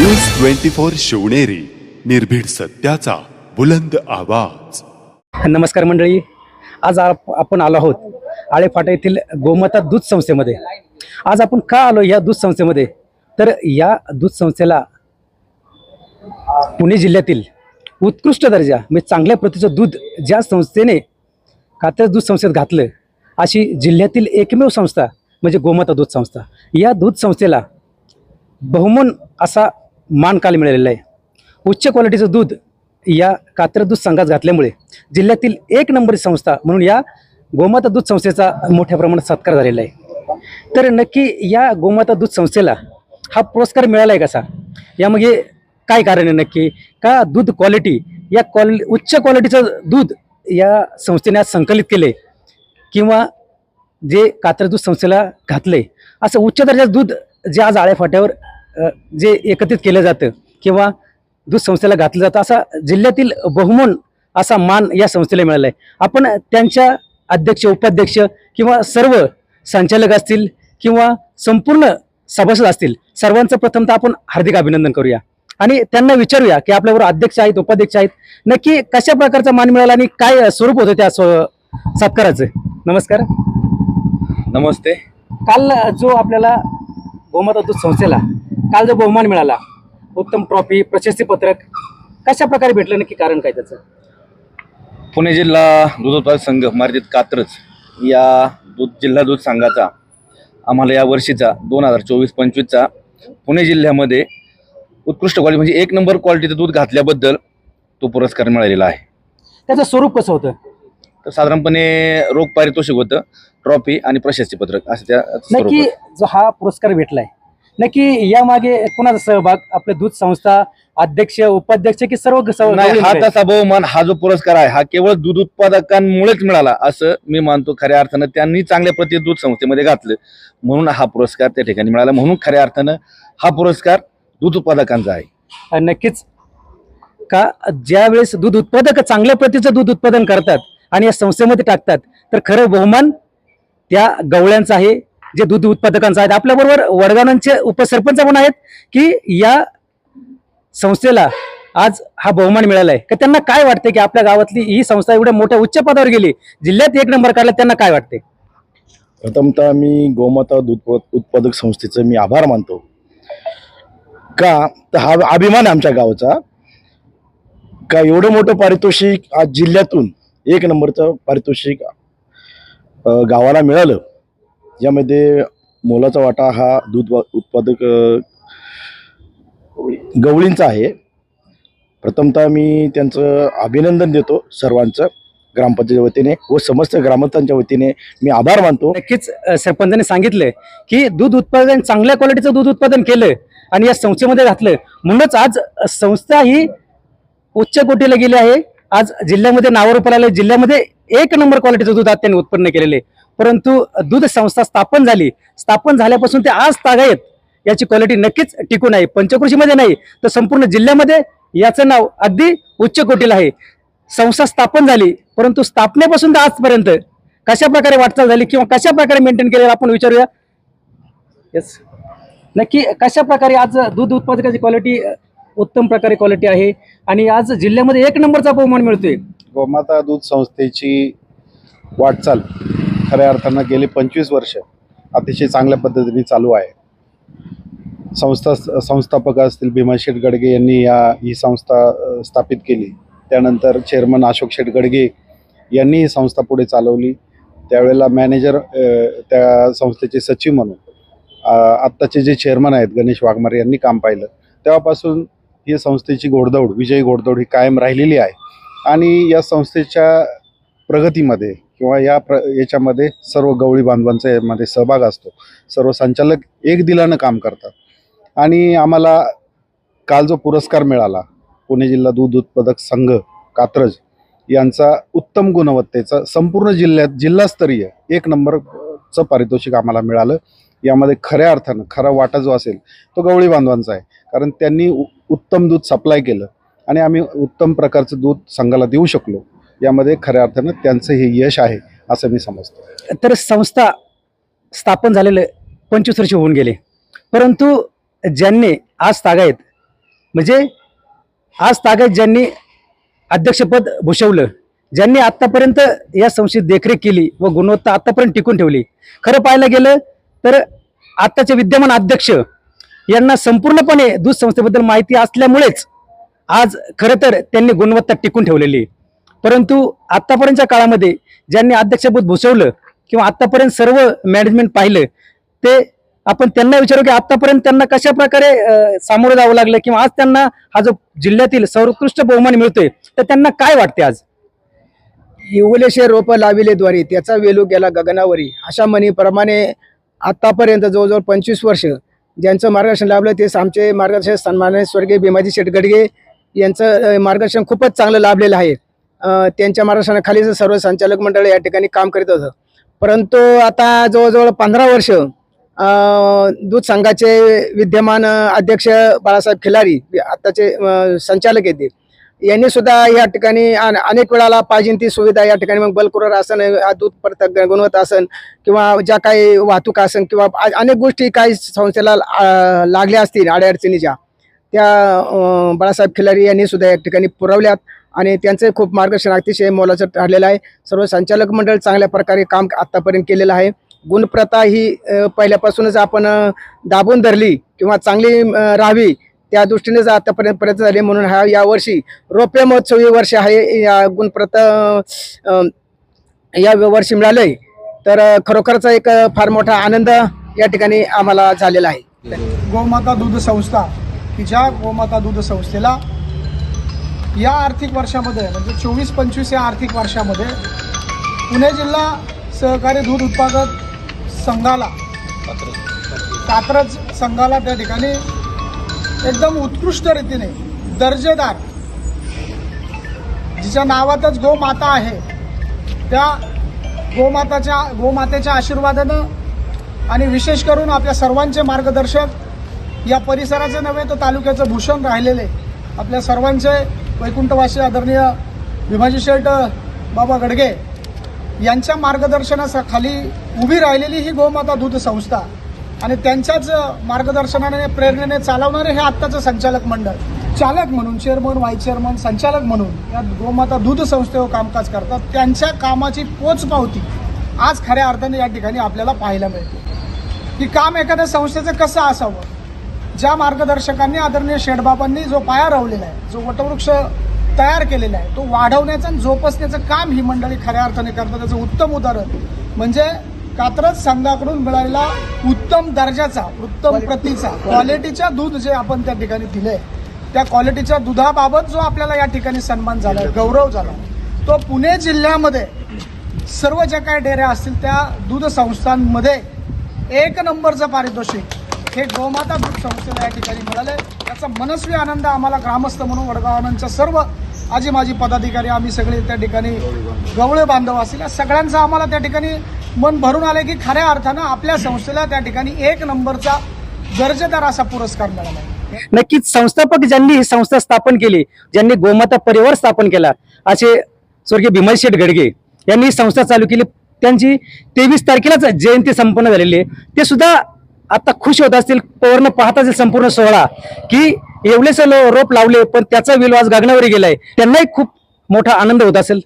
News twenty four Shivneri निर्भीड सत्याचा बुलंद आवाज. नमस्कार मंडळी. आज आप- आपण आलो आहोत आळेफाटा येथील गोमाता दूध संस्थेमध्ये. आज आपण का आलो या दूध संस्थेमध्ये? तर या दूध संस्थेला पुणे जिल्ह्यातील उत्कृष्ट दर्जा म्हणजे चांगल्या प्रतीचं दूध ज्या संस्थेने कात्र दूध संस्थेत घातलं अशी जिल्ह्यातील एकमेव संस्था म्हणजे गोमाता दूध संस्था या दूध संस्थेला बहुमन असा मान काल मिळालेला आहे. उच्च क्वालिटीचं दूध या कात्र दूध संघात घातल्यामुळे जिल्ह्यातील एक नंबरी संस्था म्हणून या गोमाता दूध संस्थेचा मोठ्या प्रमाणात सत्कार झालेला आहे. तर नक्की या गोमाता दूध संस्थेला हा पुरस्कार मिळाला आहे कसा? यामध्ये काय कारण आहे नक्की? का दूध क्वालिटी या क्वालि उच्च क्वालिटीचं दूध या संस्थेने आज संकलित केले किंवा जे कात्र दूध संस्थेला घातले असं उच्च दर्जाचं दूध जे आज आळ्या फाट्यावर जे एकत्रित केलं जातं किंवा दूध संस्थेला घातलं जातं असा जिल्ह्यातील बहुमन असा मान या संस्थेला मिळाला आहे. आपण त्यांच्या अध्यक्ष उपाध्यक्ष किंवा सर्व संचालक असतील किंवा संपूर्ण सभासद असतील सर्वांचं प्रथमतः आपण हार्दिक अभिनंदन करूया. आणि त्यांना विचारूया की आपल्याबरोबर अध्यक्ष आहेत उपाध्यक्ष आहेत नक्की कशा प्रकारचा मान मिळाला आणि काय स्वरूप होतं त्या सत्काराचं? नमस्कार. नमस्ते. काल जो आपल्याला गोमाता दूध संस्थेला काल जो बहुमान मिळाला उत्तम ट्रॉफी प्रशस्ती पत्रक कशा प्रकारे भेटलं? नक्की कारण काय त्याचं? पुणे जिल्हा दूध उत्पादक संघ मर्यादित कात्रज या दूध जिल्हा दूध संघाचा आम्हाला या वर्षीचा दोन हजार चोवीस पंचवीसचा पुणे जिल्ह्यामध्ये उत्कृष्ट क्वालिटी म्हणजे एक नंबर क्वालिटीचं दूध घातल्याबद्दल तो पुरस्कार मिळालेला आहे. त्याचं स्वरूप कसं होतं? तर साधारणपणे रोख पारितोषिक होतं ट्रॉफी आणि प्रशस्तीपत्रक असं त्या नक्की. जो हा पुरस्कार भेटलाय नक्की यामागे कोणाचा सहभाग? आपल्या दूध संस्था अध्यक्ष उपाध्यक्ष की सर्व नाही हा? तसा बहुमान हा जो पुरस्कार आहे हा केवळ दूध उत्पादकांमुळेच मिळाला असं मी मानतो खऱ्या अर्थानं त्यांनी चांगल्या प्रति दूध संस्थेमध्ये घातलं. म्हणून हा पुरस्कार त्या ठिकाणी मिळाला. म्हणून खऱ्या अर्थानं हा पुरस्कार दूध उत्पादकांचा आहे. नक्कीच. का ज्या वेळेस दूध उत्पादक चांगल्या प्रतीचं दूध उत्पादन करतात आणि या संस्थेमध्ये टाकतात तर खरं बहुमान त्या गवळ्यांचं आहे जे दूध उत्पादकांचं आहे आपल्याबरोबर वडगावांचे उपसरपंच पण आहेत की या संस्थेला आज हा बहुमान मिळाला आहे का त्यांना काय वाटते की आपल्या गावातली ही संस्था एवढ्या मोठ्या उच्च पदावर गेली जिल्ह्यात एक नंबर काढला त्यांना काय वाटते प्रथमतः मी गोमाता दूध प- उत्पादक संस्थेचं मी आभार मानतो. का तर हा अभिमान आहे आमच्या गावाचा. का एवढं मोठं पारितोषिक आज जिल्ह्यातून एक नंबरचं पारितोषिक गावाला मिळालं. यामध्ये मोलाचा वाटा हा दूध वा- उत्पादक गवळींचा आहे. प्रथमतः मी त्यांचं अभिनंदन देतो सर्वांचं ग्रामपंचायतीच्या वतीने व समस्त ग्रामस्थांच्या वतीने मी आभार मानतो. नक्कीच सरपंचाने सांगितलं की दूध उत्पादन चांगल्या क्वालिटीचं दूध उत्पादन केलं आणि या संस्थेमध्ये घातलं. म्हणूनच आज संस्था ही उच्च कोटीला गेली आहे. आज जिल्ह्यामध्ये नावारूपाला आलं जिल्ह्यामध्ये एक नंबर क्वालिटीचं दूध आज त्यांनी उत्पन्न केलेले आहे. परंतु दूध संस्था स्थापन झाली. स्थापन झाल्यापासून ते आज तागायत याची क्वालिटी नक्कीच टिकून आहे. पंचकृषीमध्ये नाही तर संपूर्ण जिल्ह्यामध्ये याचं नाव अगदी उच्च कोटीला आहे. संस्था स्थापन झाली परंतु स्थापनेपासून तर आजपर्यंत कशा प्रकारे वाटचाल झाली किंवा कशा प्रकारे मेंटेन केलेलं आपण विचारूया? येस नक्की कशा प्रकारे आज दूध उत्पादकाची क्वालिटी उत्तम प्रकारे क्वालिटी आहे? आणि आज जिल्ह्यामध्ये एक नंबरचा बहुमान मिळतोय. गोमाता दूध संस्थेची वाटचाल. खऱ्या अर्थानं गेली पंचवीस वर्ष अतिशय चांगल्या पद्धतीने चालू आहे. संस्था संस्थापक असतील भीमा शेठ गडगे यांनी या ही संस्था स्थापित केली. त्यानंतर चेअरमन अशोक शेठ गडगे यांनी ही संस्था पुढे चालवली. त्यावेळेला मॅनेजर त्या संस्थेचे सचिव म्हणून आत्ताचे जे चेअरमन आहेत गणेश वाघमारे यांनी काम पाहिलं. तेव्हापासून ही संस्थेची घोडदौड विजयी घोडदौड ही कायम राहिलेली आहे. आणि या संस्थेच्या प्रगतीमध्ये किंवा या प्र याच्यामध्ये सर्व गवळी बांधवांचा यामध्ये सहभाग असतो. सर्व संचालक एक दिलानं काम करतात. आणि आम्हाला काल जो पुरस्कार मिळाला पुणे जिल्हा दूध उत्पादक संघ कात्रज यांचा उत्तम गुणवत्तेचा संपूर्ण जिल्ह्यात जिल्हास्तरीय एक नंबरचं पारितोषिक आम्हाला मिळालं. यामध्ये खऱ्या अर्थानं खरा वाटा जो असेल तो गवळी बांधवांचा आहे. कारण त्यांनी उ- उत्तम दूध सप्लाय केलं. आणि आम्ही उत्तम प्रकारचं दूध संघाला देऊ शकलो. यामध्ये खऱ्या अर्थानं त्यांचं हे यश आहे असं मी समजतो. तर संस्था स्थापन झालेलं पंचवीस वर्ष होऊन गेले. परंतु ज्यांनी आज तागायत म्हणजे आज तागायत ज्यांनी अध्यक्षपद भूषवलं ज्यांनी आत्तापर्यंत या संस्थेत देखरेख केली व गुणवत्ता आत्तापर्यंत टिकून ठेवली. खरं पाहायला गेलं तर आत्ताचे विद्यमान अध्यक्ष यांना संपूर्णपणे दूध संस्थेबद्दल माहिती असल्यामुळेच आज खरं तर त्यांनी गुणवत्ता टिकून ठेवलेली आहे. परंतु आत्तापर्यंतच्या काळामध्ये ज्यांनी अध्यक्षपद भूषवलं किंवा आत्तापर्यंत सर्व मॅनेजमेंट पाहिलं ते आपण त्यांना विचारू की आतापर्यंत त्यांना कशा प्रकारे सामोरं जावं लागलं किंवा आज त्यांना हा जो जिल्ह्यातील सर्वोत्कृष्ट बहुमान मिळतोय तर त्यांना काय वाटते आज? इवलेशे रोपं लाविले द्वारे त्याचा वेलू गेला गगनावरी. अशा म्हणीप्रमाणे आतापर्यंत जवळजवळ पंचवीस वर्ष ज्यांचं मार्गदर्शन लाभलं तेच आमचे मार्गदर्शक सन्मान्य स्वर्गीय भीमाजी शेटगडगे यांचं मार्गदर्शन खूपच चांगलं लाभलेलं आहे. त्यांच्या मार्गदर्शनाखाली सर्व संचालक मंडळ या ठिकाणी काम करीत होतं. परंतु आता जवळजवळ पंधरा वर्ष दूध संघाचे विद्यमान अध्यक्ष बाळासाहेब खिलारी आत्ताचे संचालक येते. यांनी सुद्धा या ठिकाणी अनेक वेळाला पाहिजे ती सुविधा या ठिकाणी मग बलकुरर असन दूध परत गुणवत्ता असन किंवा ज्या काही वाहतूक असन किंवा अनेक गोष्टी काही संस्थेला लागल्या असतील अडीअडचणीच्या. त्या बाळासाहेब खिलारी यांनी सुद्धा या ठिकाणी पुरवल्यात. आणि त्यांचे खूप मार्गदर्शन अतिशय मोलाचं ठरलेलं आहे. सर्व संचालक मंडळ चांगल्या प्रकारे काम आत्तापर्यंत केलेलं आहे. गुणप्रथा ही पहिल्यापासूनच आपण दाबून धरली किंवा चांगली राहावी त्या दृष्टीनेच आतापर्यंत प्रयत्न झाले. म्हणून हा यावर्षी रौप्य महोत्सवी वर्ष आहे. या गुणप्रथा या वर्षी मिळालंय. तर खरोखरचा एक फार मोठा आनंद या ठिकाणी आम्हाला झालेला आहे. गोमाता दूध संस्था की ज्या गोमाता दूध संस्थेला या आर्थिक वर्षामध्ये म्हणजे चोवीस पंचवीस या आर्थिक वर्षामध्ये पुणे जिल्हा सहकारी दूध उत्पादक संघाला कात्रज संघाला त्या ठिकाणी एकदम उत्कृष्ट रीतीने दर्जेदार जिच्या नावातच गोमाता आहे त्या गोमाताच्या गोमातेच्या आशीर्वादानं आणि विशेष करून आपल्या सर्वांचे मार्गदर्शक या परिसराचे नव्हे तर तालुक्याचं भूषण राहिलेले आपल्या सर्वांचे वैकुंठवासी आदरणीय भीमाजी शेठ बाबा गडगे यांच्या मार्गदर्शनाखाली उभी राहिलेली ही गोमाता दूध संस्था आणि त्यांच्याच मार्गदर्शनाने प्रेरणेने चालवणारे हे आत्ताचं संचालक मंडळ. चालक म्हणून चेअरमन व्हाईस चेअरमन संचालक म्हणून या गोमाता दूध संस्थेवर कामकाज करतात. त्यांच्या कामाची पोचपावती आज खऱ्या अर्थाने या ठिकाणी आपल्याला पाहायला मिळते. की काम एखाद्या संस्थेचं कसं असावं? ज्या मार्गदर्शकांनी आदरणीय शेठबाबांनी जो पाया रोवलेला आहे जो वटवृक्ष तयार केलेला आहे तो वाढवण्याचं आणि जोपासण्याचं काम ही मंडळी खऱ्या अर्थाने करतात. त्याचं उत्तम उदाहरण म्हणजे कात्रज संघाकडून मिळालेला उत्तम दर्जाचा उत्तम प्रतीचा क्वालिटीच्या दूध जे आपण त्या ठिकाणी दिले त्या क्वालिटीच्या दुधाबाबत जो आपल्याला या ठिकाणी सन्मान झाला गौरव झाला तो पुणे जिल्ह्यामध्ये सर्व ज्या काही डेऱ्या असतील त्या दूध संस्थांमध्ये एक नंबरचं पारितोषिक हे गोमाता दूध संस्थेला या ठिकाणी मिळाले त्याचा मनस्वी आनंद आम्हाला ग्रामस्थ म्हणून वडगावांच्या सर्व आजी माजी पदाधिकारी आम्ही सगळे त्या ठिकाणी गवळे बांधव असतील या सगळ्यांचं आम्हाला त्या ठिकाणी मन भरून आले की खऱ्या अर्थानं आपल्या संस्थेला त्या ठिकाणी एक नंबरचा दर्जेदार असा पुरस्कार मिळाला. आहे नक्कीच संस्थापक ज्यांनी ही संस्था स्थापन केली ज्यांनी गोमाता परिवार स्थापन केला असे स्वर्गीय भीमल शेठ गडगे यांनी ही संस्था चालू केली. त्यांची तेवीस तारखेलाच जयंती संपन्न झालेली आहे. ते सुद्धा आता खुश होत असतील पवरनं पाहत असेल संपूर्ण सोहळा की एवढेच रोप लावले पण त्याचा विलवास गगनावर गेलाय. त्यांनाही खूप मोठा आनंद होत असेल.